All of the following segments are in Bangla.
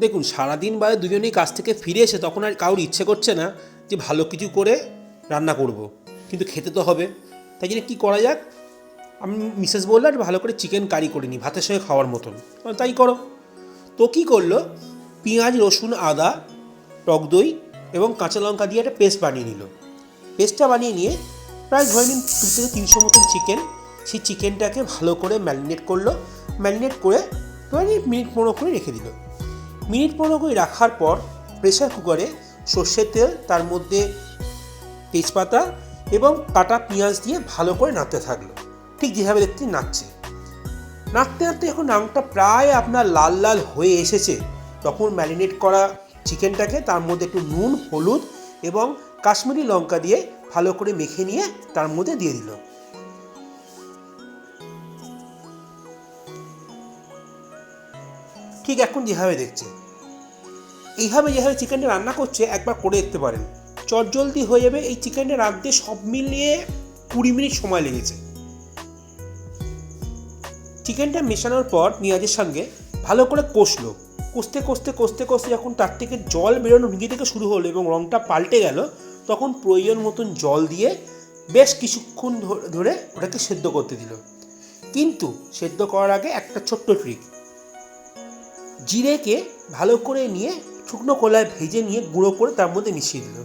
দেখুন, সারাদিন বাদে দুজনেই কাজ থেকে ফিরে এসে তখন আর কারোর ইচ্ছে করছে না যে ভালো কিছু করে রান্না করব। কিন্তু খেতে তো হবে। তাই জন্য কী করা যাক? আমি মিসেস বলল আর ভালো করে চিকেন কারি করে নিই ভাতের সঙ্গে খাওয়ার মতন। তাই করো। তো কী করল? পেঁয়াজ, রসুন, আদা, টক দই এবং কাঁচা লঙ্কা দিয়ে একটা পেস্ট বানিয়ে নিল। পেস্টটা বানিয়ে নিয়ে প্রায় ধরে নিন দু থেকে তিনশো মতন চিকেন, সেই চিকেনটাকে ভালো করে ম্যারিনেট করল। ম্যারিনেট করে ধরে নিন মিনিট পনেরো করে রেখে দিল। মিনিট পনেরো করে রাখার পর প্রেসার কুকারে সর্ষের তেল, তার মধ্যে তেজপাতা এবং কাটা পেঁয়াজ দিয়ে ভালো করে নাড়তে থাকল। ঠিক যেভাবে দেখতে নাড়ছে। নাড়তে নাড়তে এখন নাংটা প্রায় আপনার লাল লাল হয়ে এসেছে। তখন ম্যারিনেট করা চিকেনটাকে তার মধ্যে একটু নুন, হলুদ এবং কাশ্মীরি লঙ্কা দিয়ে ভালো করে মেখে নিয়ে তার মধ্যে দিয়ে দিল। ঠিক এখন যেভাবে দেখছে। এইভাবে যেভাবে চিকেনটা রান্না করছে, একবার করে দেখতে পারেন। চটজলদি হয়ে যাবে, এই চিকেনটা রাঁধতে সব মিলিয়ে কুড়ি মিনিট সময় লেগেছে। চিকেনটা মেশানোর পর পেঁয়াজের সঙ্গে ভালো করে কষলো। কষতে কষতে কষতে কষতে যখন তার থেকে জল বেরোনো নিজে থেকে শুরু হলো এবং রঙটা পাল্টে গেল, তখন প্রয়োজন মতন জল দিয়ে বেশ কিছুক্ষণ ধরে ওটাকে সেদ্ধ করতে দিল। কিন্তু সেদ্ধ করার আগে একটা ছোট্ট ট্রিক জিরেকে ভালো করে নিয়ে শুকনো কলায় ভেজে নিয়ে গুঁড়ো করে তার মধ্যে মিশিয়ে দিল।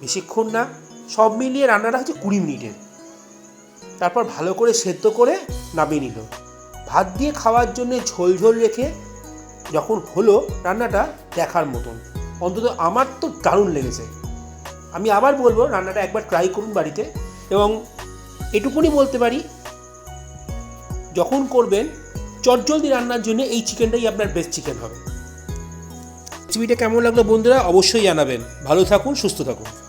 বেশিক্ষণ না, সব মিলিয়ে রান্নাটা হচ্ছে কুড়ি মিনিটের। তারপর ভালো করে সেদ্ধ করে নামিয়ে নিল। ভাত দিয়ে খাওয়ার জন্য ঝোল ঝোল রেখে যখন হলো রান্নাটা দেখার মতন। অন্তত আমার তো দারুণ লেগেছে। আমি আবার বলব, রান্নাটা একবার ট্রাই করুন বাড়িতে এবং এটুকুনি বলতে পারি, যখন করবেন চটজলদি রান্নার জন্য এই চিকেনটাই আপনার বেস্ট চিকেন হবে। রেসিপিটা কেমন লাগল বন্ধুরা? অবশ্যই জানাবেন। ভালো থাকুন, সুস্থ থাকুন।